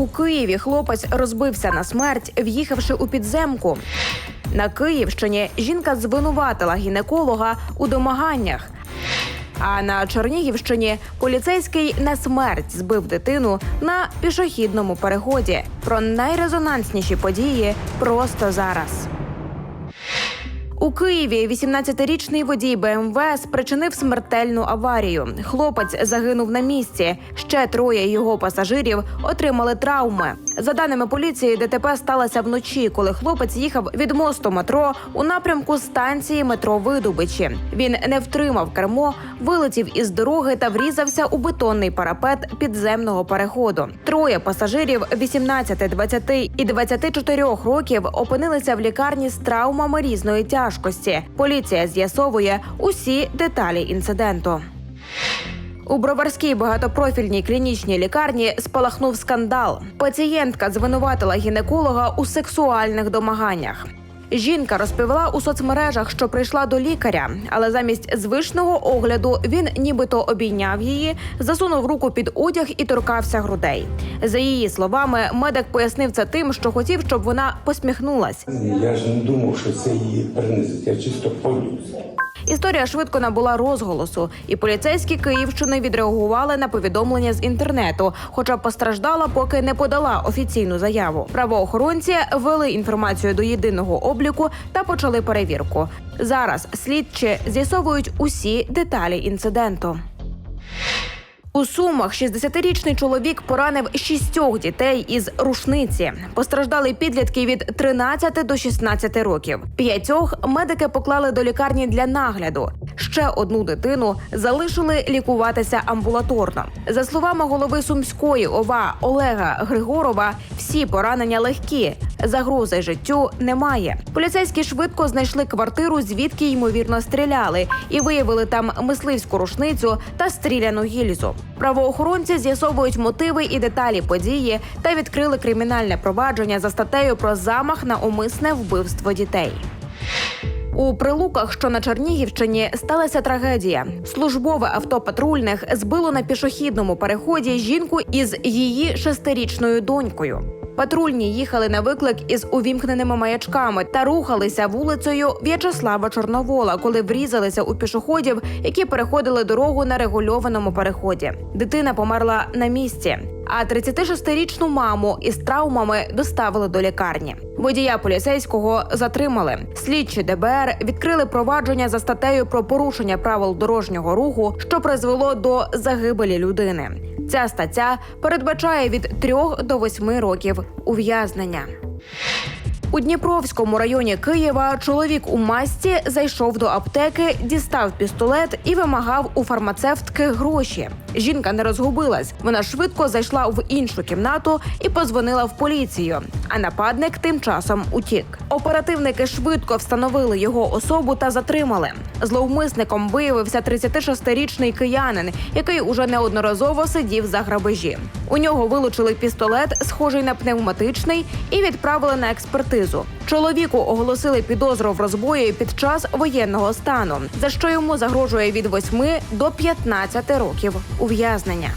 У Києві хлопець розбився на смерть, в'їхавши у підземку. На Київщині жінка звинуватила гінеколога у домаганнях. А на Чернігівщині поліцейський на смерть збив дитину на пішохідному переході. Про найрезонансніші події просто зараз. У Києві 18-річний водій БМВ спричинив смертельну аварію. Хлопець загинув на місці. Ще троє його пасажирів отримали травми. За даними поліції, ДТП сталося вночі, коли хлопець їхав від мосту метро у напрямку станції метро Видубичі. Він не втримав кермо, вилетів із дороги та врізався у бетонний парапет підземного переходу. Троє пасажирів 18, 20 і 24 років опинилися в лікарні з травмами різної тяжкості. Поліція з'ясовує усі деталі інциденту. У броварській багатопрофільній клінічній лікарні спалахнув скандал. Пацієнтка звинуватила гінеколога у сексуальних домаганнях. Жінка розповіла у соцмережах, що прийшла до лікаря, але замість звичного огляду він нібито обійняв її, засунув руку під одяг і торкався грудей. За її словами, медик пояснив це тим, що хотів, щоб вона посміхнулась. Я ж не думав, що це її принизить, я чисто по-людськи. Історія швидко набула розголосу, і поліцейські Київщини відреагували на повідомлення з інтернету, хоча постраждала, поки не подала офіційну заяву. Правоохоронці ввели інформацію до єдиного обліку та почали перевірку. Зараз слідчі з'ясовують усі деталі інциденту. У Сумах 60-річний чоловік поранив шістьох дітей із рушниці. Постраждали підлітки від 13 до 16 років. П'ятьох медики поклали до лікарні для нагляду. Ще одну дитину залишили лікуватися амбулаторно. За словами голови сумської ОВА Олега Григорова, всі поранення легкі. Загрози життю немає. Поліцейські швидко знайшли квартиру, звідки ймовірно стріляли, і виявили там мисливську рушницю та стріляну гільзу. Правоохоронці з'ясовують мотиви і деталі події та відкрили кримінальне провадження за статтею про замах на умисне вбивство дітей. У прилуках, що на Чернігівщині, сталася трагедія. Службове авто патрульних збило на пішохідному переході жінку із її шестирічною донькою. Патрульні їхали на виклик із увімкненими маячками та рухалися вулицею В'ячеслава Чорновола, коли врізалися у пішоходів, які переходили дорогу на регульованому переході. Дитина померла на місці. А 36-річну маму із травмами доставили до лікарні. Водія поліцейського затримали. Слідчі ДБР відкрили провадження за статтею про порушення правил дорожнього руху, що призвело до загибелі людини. Ця стаття передбачає від 3 до 8 років ув'язнення. У Дніпровському районі Києва чоловік у масці зайшов до аптеки, дістав пістолет і вимагав у фармацевтки гроші. Жінка не розгубилась. Вона швидко зайшла в іншу кімнату і позвонила в поліцію. А нападник тим часом утік. Оперативники швидко встановили його особу та затримали. Зловмисником виявився 36-річний киянин, який уже неодноразово сидів за грабежі. У нього вилучили пістолет, схожий на пневматичний, і відправили на експертизу. Чоловіку оголосили підозру в розбої під час воєнного стану, за що йому загрожує від 8 до 15 років ув'язнення.